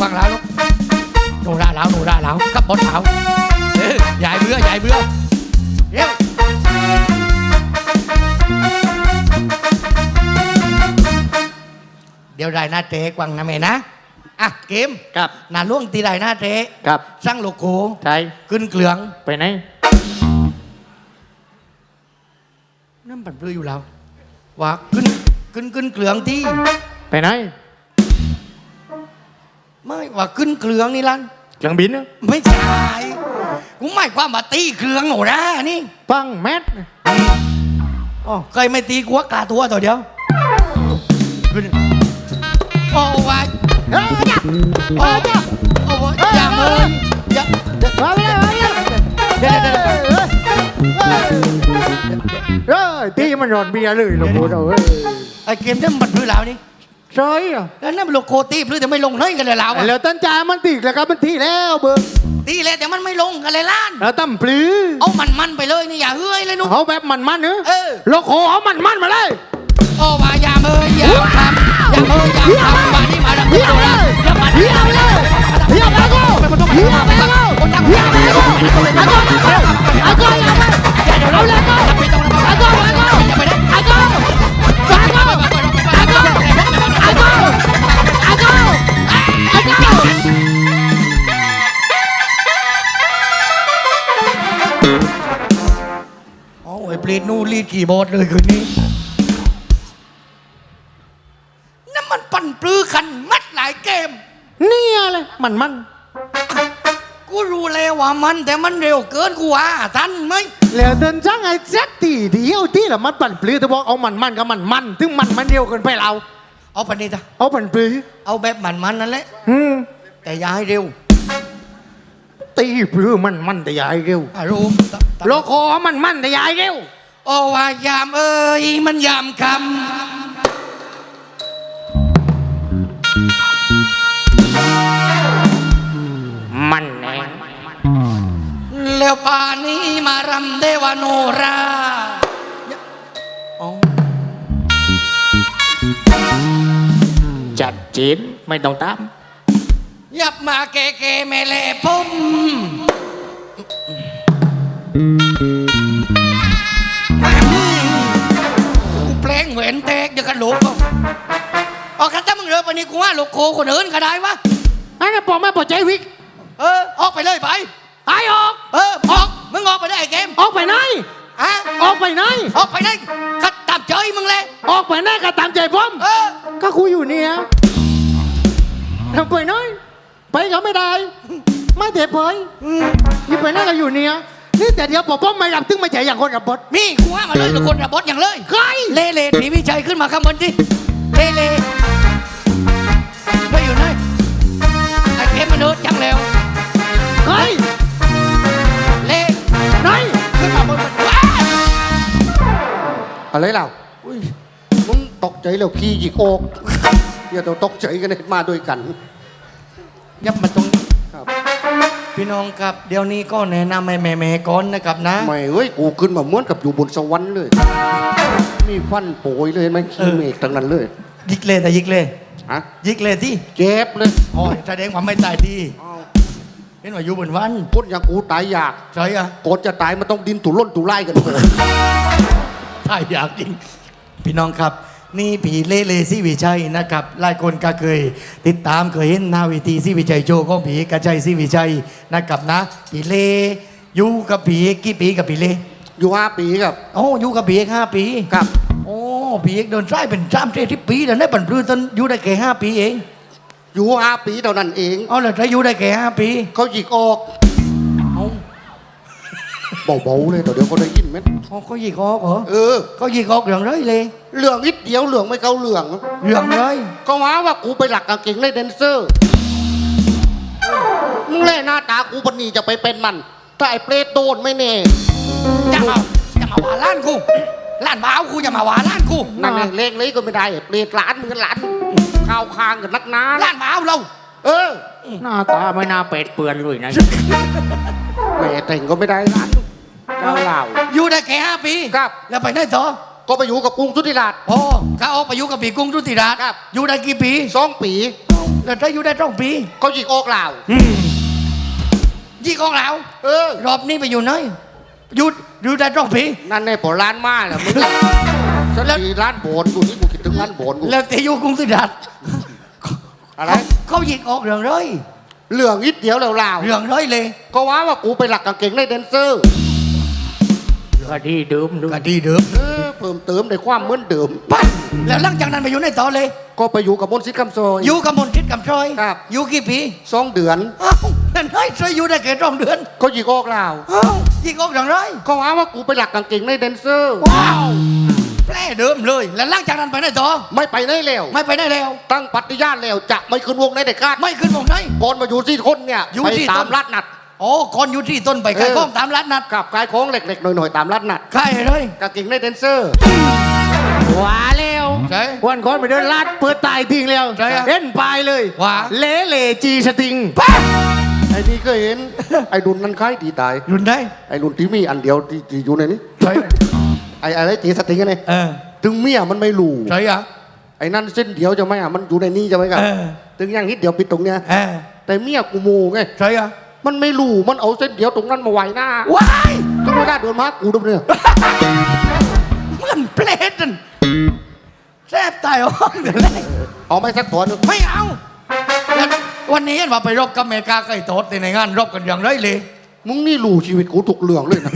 ฟังแล้วลูกหนูด่าแล้วหนูด่าแล้วกับบนเขาเออยายเบื่อยายเบื่อเร็วเดี๋ยวได้หน้าเตะกวังนะแม่นะอะเกมครับ หนาล่วงตีได้หน้าเตะครับ สร้างโลโก้ใช่ขึ้นเกลืองไปไหนนั่นปันเปลืออยู่แล้วว่าขึ้นขึ้นขึ้นเกลืองที่ไปไหน ไม่ว่าขึ้นเกลืองนี่ลันเครื่องบินนะไม่ใช่กูหมายความว่าตีเครื่องหนูนะนี่ฟังแมทอ๋อเคยไม่ตีกัวกาตัวตัวเดียวขึ้นโอ้วายเฮ้ยอย่าโอ้จ้าโอ้ยอย่าเลยอย่ามาไม่ได้มาไม่ได้เดี๋ยวเดี๋ยวเดี๋ยวเฮ้ยเฮ้ยตีมันร้อนเบียร์เลยลูกพูดเอาเฮ้ยไอ้เกมนั่นมันพื้นแล้วนี่ ใช่อะแล้วนั่นมันโลโคตีพื้นแต่ไม่ลงน้อยกันเลยแล้วอะแล้วตั้นจ่ามันตีแล้วครับมันตีแล้วเบิกตีเลยแต่มันไม่ลงกันเลยล้าน แล้วตั้มปลื้อเอามันมันๆไปเลยนี่อย่าเฮ้ยเลยนุ๊กเขาแบบมันมันเนอะเออ โลโคเอามันมันมาเลย โอ้ว่าอย่าเมยอย่าทำอย่าเมยอย่าทำมานี่มาดังเฮีนี้ยดูเลนะยอย่ามาเฮียเลยเฮียแล้วก็เฮียแล้วก็เฮียแล้วก็อาโก้อาโก้เอาแล้วก็อาโก้ โอ้ยปลีดนู่นรีดกี่โบสเลยคืนนี้นั่นมันปั่นปลื้อคันมัดหลายเกม เนี่ยเลยมันมันกูรู้แล้วว่ามันแต่มันเร็วเกินกูว่าทันไหมแล้วเดินจังไอ้แจ็คตีเดียวที่ละมันปั่นปลื้อแต่บอกเอามันมันกับมันมันถึงมันมันเดียวกันไปเรา เอาปานนี้จ้ะเอาปั่นปลื้อเอาแบบมันมันๆนั่นแหละอืมแต่อย่าให้เร็ว ตีปลื้อมันมันแต่ยายเร็วอารมณ์โลโคมันมันแต่ยายเร็ว โอ้ว่ายามเอ้ยมันยามคำมันแน่แล้วป่านนี้มารำเดวาโนราอ๋อจัดจีนไม่ต้องตามยับมาเกเกเมเลพุ่ม เรือปานนี้กูว่าโลโคคนอื่นก็ได้วะอันนั้นปอไม่ปอใจวิก เออ ออกไปเลยไป ไอออก เออ ออก มึงออกไปได้ไอ้เกม ออกไปไหนฮะ ออกไปไหน ออกไปได้ขัดตามใจมึงเลย ออกไปไหนก็ตามใจผมเออ ก็คุยอยู่เนี่ยทำไปไหนไปก็ไม่ได้ ไม่เด็เพยอยู่ไปไหนก็อยู่เนี่ยนี่แต่เดี๋ยวปอป้อมไม่รับตึงไม่ใจอย่างคนกับบด นี่กูว่ามาเลยทุกคนระบดอย่างเลย ใคร เล่เล่ผีวิชัยขึ้นมาข้างบนสิเล่เล่ เกมมนุษย์จังเร็วใครเล่ไหนขึ้นมาบนว้ายอะไรเล่ามึงตกใจแล้วพี่หยิกโอกอย่าต้องตกใจกันเลยมาด้วยกัน ยับมาตรงนี้ครับ พี่น้องครับ เดี๋ยวนี้ก็แนะนำให้แม่แม่ๆก่อนนะครับนะ ไม่เอ้ยกูขึ้นมาเหมือนกับอยู่บนสวรรค์เลยนี่ฟันโปยเลยมันขี้เมฆทั้งนั้นเลย ยิกเลยแต่ยิกเลย ฮะยิกเลยที่เจ็บเลยโอ้ยแสดงว่าไม่ตายที่เห็นว่าอยู่บนวันคนอย่างกูตายอยากใช่อะก่อนจะตายมันต้องดินตุล่นตุไล่กันก่อนตายอยากจริงพี่น้องครับ นี่ผีเล่เลซี่วิชัยนะครับหลายคนก็เคย ติดตามเคยเห็นหนาเวิธีซี่วิชัยโจของผีกระชัยซี่วิชัยนะครับนะผีเล่อยู่กับผีกี่ปีกับผีเล่อยู่ห้าปีครับโอ้อยู่กับผีเอกห้าปีครับ โอ้ผีเอกเดินไส้เป็นสามเจ็ดปีแต่ได้บรรพลุตนอยู่ได้แค่ห้าปีเอง อยู่ห้าปีเท่านั้นเองเอาเลยถ้าอยู่ได้แค่ห้าปีเขาหยิกออกเอาเบาๆเลยแต่เดี๋ยวเขาได้ยินไหมเขาก็ยิกออกเหรอเออเขายิกออกอย่างไรเลยเหลืองนิดเดียวเหลืองไม่เข้าเหลืองเรื่องเลยก็ว่าว่ากูไปหลักกางเกงในแดนเซอร์มึงเล่หน้าตากูปนีจะไปเป็นมัน ถ้าไอ้เปรตโดนไม่แน่จะมาจะมาว่าล้านกู ล้านบ้าวกูจะมาว่าล้านกูนั่นเองเลขเลยก็ไม่ได้ไอ้เปรตหลานมึงก็หลานข้าวคางกับนักหนาล้านบ้าวเรา เออ หน้าตาไม่น่าเป็ดเปือนเลยนะแม่แต่งก็ไม่ได้หลานเจ้าเหล่าอยู่ได้แค่ห้าปีครับ แล้วไปได้ต่อก็ไปอยู่กับกรุงสุธิราชโอ้ข้าออกไปอยู่กับปีกรุงทุติราชครับ อยู่ได้กี่ปีสองปีโอ้แล้วถ้าอยู่ได้ต้องปีเขาหยิกอกเหล่ายี่ของเราเออรอบนี้ไปอยู่ไหนอยู่ อยู่ได้ต้องปีนั่นในปอร้านมาแหละมึงฉันมีร้านโบนกูนี่กูคิดถึงร้านโบนกูแล้วแต่อยู่กรุงศรีดัตอะไรเขายิงออกเรื่องเลยเรื่องนิดเดียวแล้วเหล่าเรื่องเลยเลยก็ว่าว่ากูไปหลักกางเกงในแดนเซอร์คดีเดิมดูก็ดีเดิมเออเพิ่มเติมในความเหมือนเดิมปั้นแล้วหลังจากนั้นไปอยู่ในต่อเลย ก็ไปอยู่กับมนต์สิทธิ์คำซอยอยู่กับมนต์ทิศกับชอยครับอยู่กี่ปีสองเดือนอ้าวนั่นเฮ้ยช่วยอยู่ได้แค่สองเดือนเขาหยิกอกเหล่าอ้าว ยิงออกอย่างไรก็ว่าว่ากูไปหลักกางเกงในแดนเซอร์ ว้าวแปลเดิมเลย แล้วหลังจากนั้นไปไหนต่อไม่ไปไหนแล้ว ไม่ไปได้แล้ว ตั้งปฏิญาณแล้วจะไม่ขึ้นวงในเด็ดขาดไม่ขึ้นวงไหน ก่อนมาอยู่ที่คนเนี่ยอยู่ไปที่ตาต้มนรัดนัด โอ้คนอยู่ที่ต้นไปขายเออของตามร้านนัดกับกายโค้งเหล็กๆหน่อยๆตามรัดนัดขายเลยกางเกงในแดนเซอร์หวาแล้วใช่ วันก่อนไปเดินลาดเปิดตายทิ้งแล้วใช่อะเห็นปลายเลยว่าเละเละจีสติง ไอ้นี่ก็เห็น ไอ้ดุนนั้นคล้ายดีตายรุ่นได้ไอ้ดุนที่มีอันเดียวที่ที่อยู่ในนี้ ใช่ไอ้อะไรตีสติงกันเนี่ยเออถึงเมียมันไม่รู้ ใช่อะไอ้นั่นเส้นเดียวจะไหมอะมันอยู่ในนี้จะไหมกันเออ ถึงอย่างนิดเดียวปิดตรงเนี้ย เออแต่เมียกูโมูไง ใช่อะมันไม่รู้ มันเอาเส้นเดียวตรงนั้นมาไว้หน้าว้ายทุกเวลาเดินมากูดูเนี่ยมันเปลดนั่นแซบตายห้องเดี๋ยวแรกเอาไม่สักถอนหนึ่งไม่เอาแล้ ววันนี้เห็นว่าไปรบกับอเมริกาใกล้โตดในงานรบกันอย่างไรเลยมึงนี่รู้ชีวิตกูทุกเรื่องเลยนะ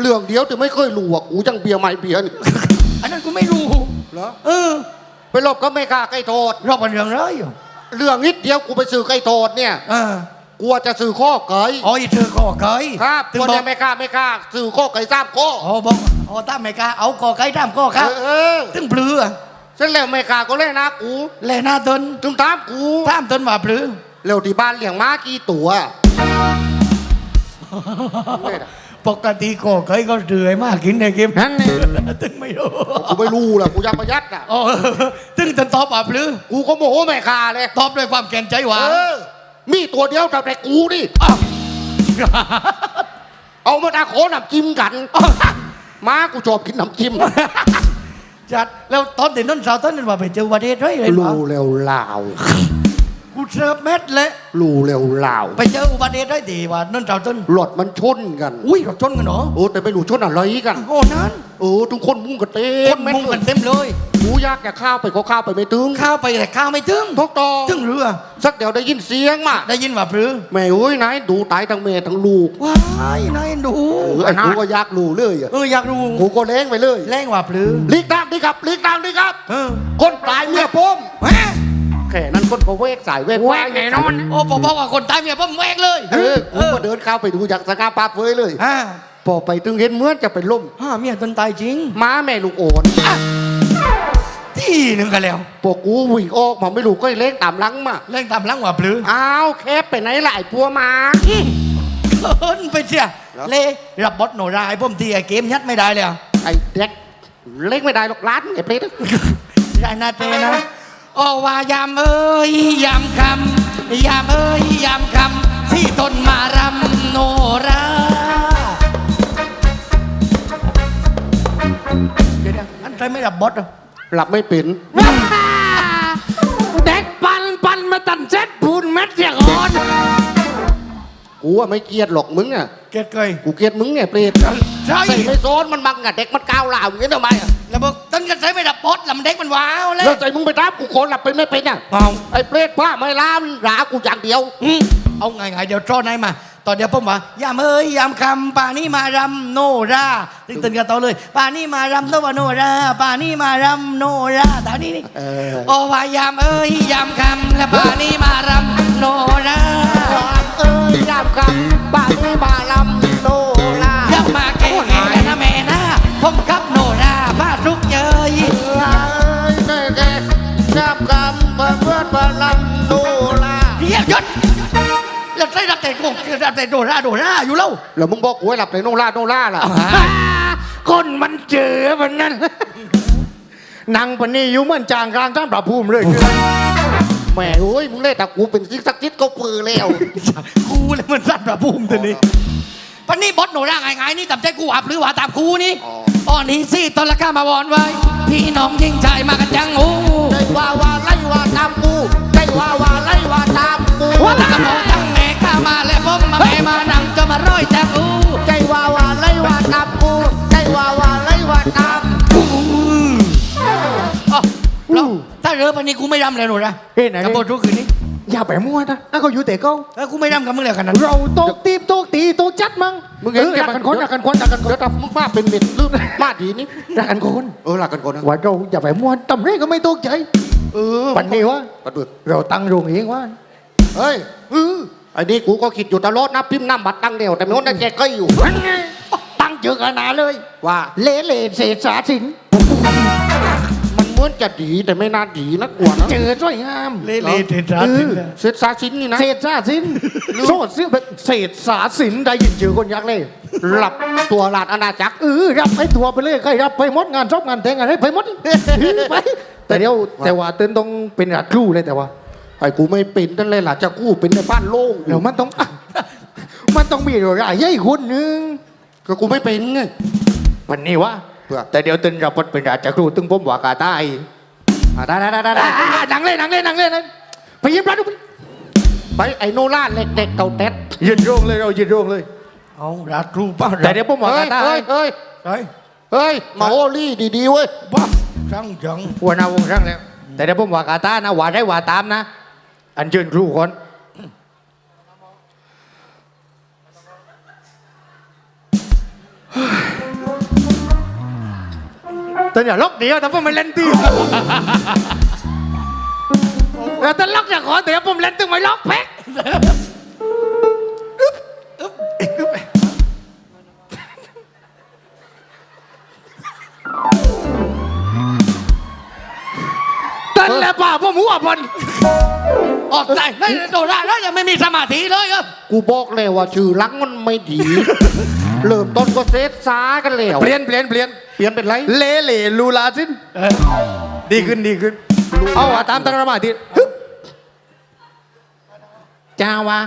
เรื่องเดียวแต่ไม่เคยรู้อะกูจังเบียร์ไม่เบียร์นี่ อันนั้นกูไม่รู้เหรอ เออไปรบก็ไม่กล้าใกล้โทษ รบกันอย่างไรอยู่เรื่องนิดเดียวกูไปสื่อใกล้โทษเนี่ยเออกลัวจะสื่อข้อเกยอ๋ออีเธอก็ไกลครับถึงคนบอเนี้กไม่กล้าไม่กล้าสื่อข้อเกยสามข้อ อ๋อบอกอ๋อตามอเมริกาเอากอไก่ตามกอครับเออ ถึงปลือ เสร็จแล้วไม่กล้าก็เล่นนะกูแลหน้าตนถึงตามกูตามตนว่าปลือเร็วที่บ้านเลี้ยงม้ากี่ตัวเนี่ยนะปกติกอไก่ก็เดือยมากกินในเกมนั่นนี่ถึงไม่รู้กูไม่รู้ล่ะกูอยากประหยัดอะอ๋อถึงตนตอบว่าปลือกูก็โมโหไม่กล้าเลยตอบด้วยความแก่นใจหวานเออมีตัวเดียวแต่กูนี่อ้าวเอามาตาโขน้ำจิ้มกัน ม้ากูชอบกินน้ำจิ้ม จัดแล้วตอนเด็กนั่นสาวตอนนั้นว่าไปเจอวันเหตุไรเลยรู้แล้วลาว กูเสิร์ฟเม็ดเลยรู้เร็วลาวไปเจออุบัติเหตุไรดีว่านั่นสาวต้นรถมันชนกันอุ้ยรถชนกันเหรอโอ้แต่ไม่รู้ชนอะไรกันโอ้นั้นเออทุกคนมุ่งกันเต็คมนมุงกันเต็มเลยกูอยากจะข้าวไปก็ข้าวไปไม่ถึงข้าวไปแต่ข้าวไม่ถึงทุกตองถึงเรือสักเดี๋ยวได้ยินเสียงมาได้ยินว่าปลือแม่เอ้ยนายดูตายทั้งแม่ทั้งลูกว้ายนายดูเออไอ้กูก็อยากรู้เลยอะเอออยากรู้กูก็เล้งไปเลยแรงว่าปลือลีกตามดิครับลีกตามดิครับเออคนตายเมียผมแหม แค่นั้นคนก็เวกสายเวกแหวกแน่นอนโอ้พอบอกว่าคนตายเมียผมแหวกเลยเออกูก็เดินเข้าไปดูอยากสกาปาเฟยเลยอ่าพอไปถึงเห็นเหมือนจะเป็นลมฮ่าเมียตนตายจริงม้าแม่ลูกโอนที่หนึ่งกันแล้วพวกกูวิ่งออกมาไม่รู้ก็เล้งตามหลังมาแรงตามหลังว่าปลืออ้าวแคบไปไหนล่ะไอ้พัวมาเอินไปเสียเหรอเล่รับบทโนราไอ้ผมทีไอ้เกมยัดไม่ได้เลยอะไอ้เด็กเล็กไม่ได้หรอกร้านไอ้เพลทได้นาเตนะ โอ้ว่ายามเอ้ยยามคำยามเอ้ยยามคำที่ตนมารำโนราเดี๋ยวๆอันใครไม่รับบทอะหลับไม่เป็น กูว่าไม่เกลียดหรอกมึงอะเกตเคยกูเกลียดมึงเนี่ยเปรตใช่ใส่ไม่โซนมันบังอะเด็กมันก้าวหลาวอย่างนี้ทำไมอะแล้วบอกต้นกันใช้ไม่รับบทลำเด็กมันว้าวเลยแล้วใส่มึงไปรับกูขอหลับไปไม่เป็นอะเอาไอ้เปรตผ้าไม่ล้ามหรากูอย่างเดียว อืมเอาไงไงๆเดี๋ยวตรอไหนมา ตอนเดียวผมว่ายามเอ้ยยามคำป่านี้มารำโนราตึงตึงกันต่อเลยป่านี้มารำโนวาโนราป่านี้มารำโนราตอนนี้นี่เออ โอ้ว่ายามเอ้ยยามคำและป่านี้มา แต่โนราโนราอยู่แล้วแล้วมึงบอกกูให้หลับในโนลาโนลาล่ะคนมันเจอวันนั้นนางปนีอยู่เหมือนจางกลางจ้างปราภูมิเลยแหม่เอ้ยมึงเล่นแต่กูเป็นซิกสักจิตก็ปือแล้วกูเลยมันรัดประภูมิตัวนี้ปันนี้บดโนราไงไงนี่ตามใจกูอับหรือว่าตามกูนี่อ๋อตอนนี้สิตอนละก้ามาวอนไว้ พี่น้องยิงใจมากันยังโอ้ใจว่าว่าไล่ว่าตามกูใจววาวาไล่วาตามกูว่ากระโปรงตั้งแม่ข้ามาและผมมาแม่มานั่งจะมาร้อยจากอูใจวาวาไล่วาตามกูใจวาวาไล่วาตามอ๋อเราถ้าเรือปันนี้กูไม่รำเลยหนูนะเฮ้ยไหนกระโปรงทุกคืนนี้อย่าไปมั่วนะอะเขาอยู่แต่เขาเออกูไม่รำกับมึงแล้วกันนั้นเราโตกตีบโตกตีโตกจัดมั้งมึงเห็นเออแกรักกันคนรักกันคนรักกันคนเดี๋ยวถ้ามึงมาเป็นเม็ดลืมมาดีนี่รักกันคนเออหลักกันก่อนว่าเราอย่าไปมั่วตำเร่ก็ไม่โตกใจเออปันนี้วะปัดเบิกเราตั้งโรงเองว่าเฮ้ยเออ อ้นี่กูก็คิดอยู่ตลอดนะพิมพ์น้ำบัตรตั้งเดียวแต่ไม่รู้นั่นแกก็อยู่มันไงตั้งเจอกันนาเลย ว่าเละเละเศษสาสินมันเหมือนจะดีแต่ไม่น่าดีนะกลัวนะเจอสวยงามเละๆเทนทรัสเออเศษซาชินนี่นะเศษสาสินโซดเสื้อเป็นเศษสาสินได้ยินเจอคนยักษ์เลยหลับตัวหลาดอาณาจักรเออรับให้ทัวร์ไปเลยใครรับไปหมดงานชอบงานแต่งงานให้ไปหมดไปแต่เดี๋ยวแต่ว่าเตือนต้องเป็นรัดครู่เลยแต่ว่า ไอ้กูไม่เป็นนั่นเลยล่ะจะกู้เป็นในบ้านโล่งอเดี๋ยยู่วมันต้องมันต้องมีรายใหญ่คนหนึ่งก็กูไม่เป็นไง วันนี้วะเพื่อ แต่เดี๋ยวเตือนรับบทเป็นราชครูตึงผมว่ากาตายอะได้ได้ได้ได้ได้หนังเลยหนังเลยหนังเลยนะไปยิ้มรัดดูไปไอ้โนล่าเล็กเด็กเก่าเต็ดยืนโรงเลยเรายืนโรงเลย เอารัดรูปป้าแต่เดี๋ยวผมว่ากาเฮ้ยตายเฮ้ยเฮ้ยเฮ้ยเฮ้ยมาโอลี่ดีๆเว้ยบ้าจังจัง หัวหน้าวงช่างแล้วแต่เดี๋ยวผมว่ากาตานะว่าได้ว่าตามนะ อันเชิญครูคนแต่อย่าล็อกเดียวแต่ผมไม่เล่นตีแล้วแต่ล็อกอย่าขอเดี๋ยวผมเล่นตึงไม่ล็อกแพ็กตันแล้วป่าผมหัวบอล ออกใจไม่โดนแล้วยังไม่มีสมาธิเลยเออกูบอกเลยว่าชื่อลังมันไม่ดี เริ่มต้นก็เซตซากันแล้วเปลี่ยนเปลี่ยนเปลี่ยนเปลี่ยนเป็นไรเละเละลูลาสินเออดีขึ้นดีขึ้น เอาว่าตามตั้งสมาธิฮึบจ้าวะ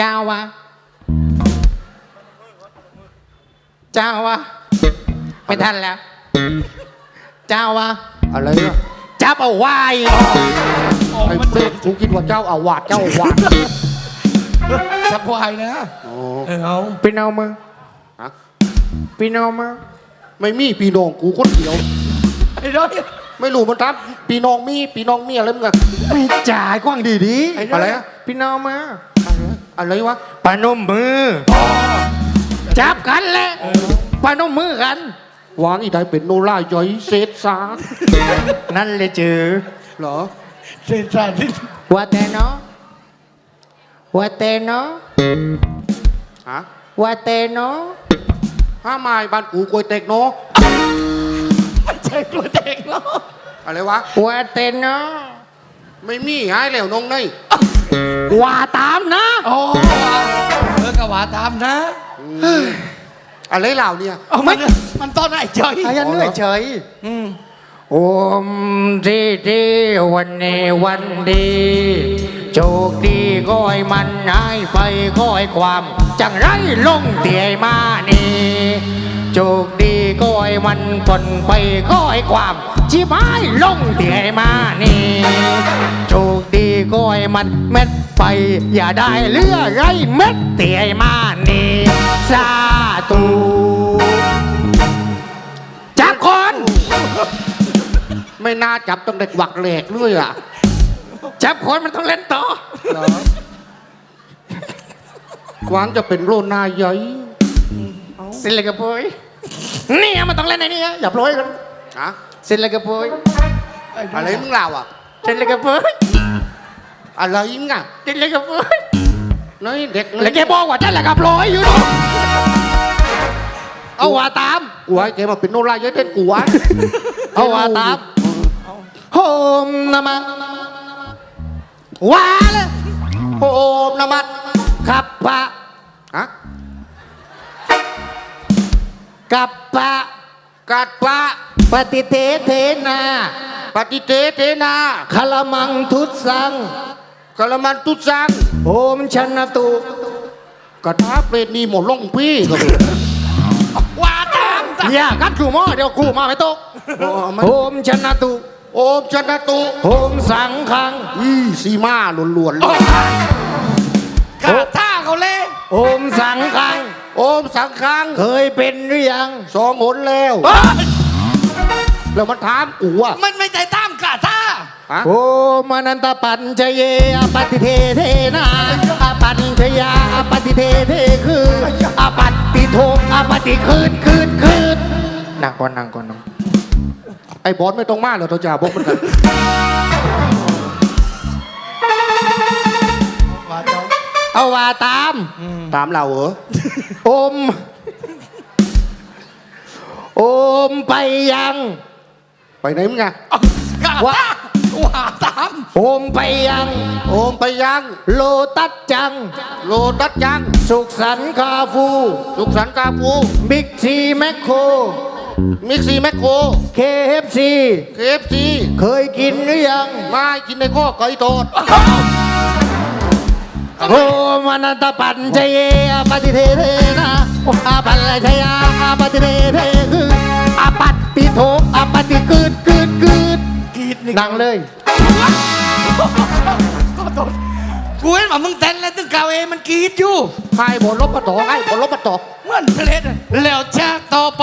จ้าวะจ้าวะไม่ทันแล้วจ้าวะอะไรอะ จับเอาไว้ไอ้เด็กกูคิดว่าเจ้าอาวาสเจ้าอาวาสสปายนะโอ้เออเอาพี่น้องมาฮะพี่น้องมาไม่มีพี่น้องกูคนเดียวไอ้ด้อยไม่รู้มันทับพี่น้องมีพี่น้องมีอะไรมึงอะไม่จ่ายกว้างดีดีอะไรอะพี่น้องมาอะไรวะปนมมือจับกันแหละปนมมือกัน วางอีได้เป็นโนล่าย่อยเซตซานั่นเลยเจอเหรอเซนทรัสว่าแต่เนาะว่าแต่เนาะฮะว่าแต่เนาะห้าไม้บ้านกูกวยเต็กโนไม่ใช่ตัวเด็กเนาะอะไรวะว่าแต่เนาะไม่มีหายแล้วน้องเนยว่าตามนะโอ้เออกะว่าตามนะ อะไรเหล่าเนี่ยเอามันมันตอนไหนเฉย อายันเหนื่อยเฉยอืมโอมดีดีวันนี้วันดีโชคดีก็ให้มันหายไปก็ให้ความ จังไรลงเตียมานี่โชคดีก็ให้มันผลไปก็ให้ความชิบหายลงเตียมานี่โชคดีก็ให้มันเม็ดไป อย่าได้เลือไรเม็ดเตียมานี่สา ธุจับคน ไม่น่าจับตั้งแต่หวักแหลกเลยอะ จับคนมันต้องเล่นต่อเหรอหวังจะเป็นโรนายใหญ่สินเลยกระโปยนี่มันต้องเล่นในนี้อย่าโปรยกันฮะสินเลยกระโปยอะไรมึงเล่าอะสินเลยกระโปยอะไรมึงอะสินเลยกระโปยน้อยเด็กแล้วแกบอกว่าจะเลยกระโปยอยู่ เนาะเอาว่าตามกูให้แกมาเป็นโนราใหญ่เต้นกูวะเอาว่าตามโฮมนะมาว่าเลยโอมนามัดขับปะฮะกับปะกัดปะปฏิเทเทนาปฏิเทเทนาคลมังทุตสังกะละมันตุสังโอมชนะตุกระทาเปรตนี่หมดล่องพี่ก็ เลยว่าตามตามอย่ากัดกูหม้อเดี๋ยวกูมาไม่ตกโอ้มันโอมชนะตุโอมชนะตุโอมสังคังอีซีมาล้วนๆเลยกาท่าเขาเลยโอมสังคัง โอมสังคังเคยเป็นหรือยังสองหนแล้ว แล้วมันถามกูอะมันไม่ใจตามกาท่าฮะโอมานันตปัญจเยอปฏิเทเทนาอปัญชยาอปฏิเทเทคืออปัต ติโทอปฏิคืนคืนคืนนั่งก่อนนั่งก่อนนั่งไอ้บอสไม่ต้องมาเลยตัวจ่าบอกมันกันเอาว่าตามตามเราเหรอ อม อมไปยัง ไปไหนมึงไงกา ท่าว่าตามอมไปยัง โอมไปยัง โลตัสจัง โลตัสยัง สุขสันต์คาฟู สุขสันต์กาฟูบิ๊กซีแมคโคร มิกซีแมคโครเคเอฟซีเคฟซีเคยกินหรือยัง มากินในข้อไก่โตดโอมานันตปัญจเยอปฏิเทเทนะอาปัญชยาอาปฏิเทเทคืออาปัตติโทอาปฏิกืดกืดกืดกรี ดนี่นั่งเลยกูเห็นว่ามึงเต้นแล้วตึงกาวเอมันกรีดอยู่ให้บอลลบมาต่อให้บอลลบมาต่อ เหมือนเพลสอะแล้วจากต่อไป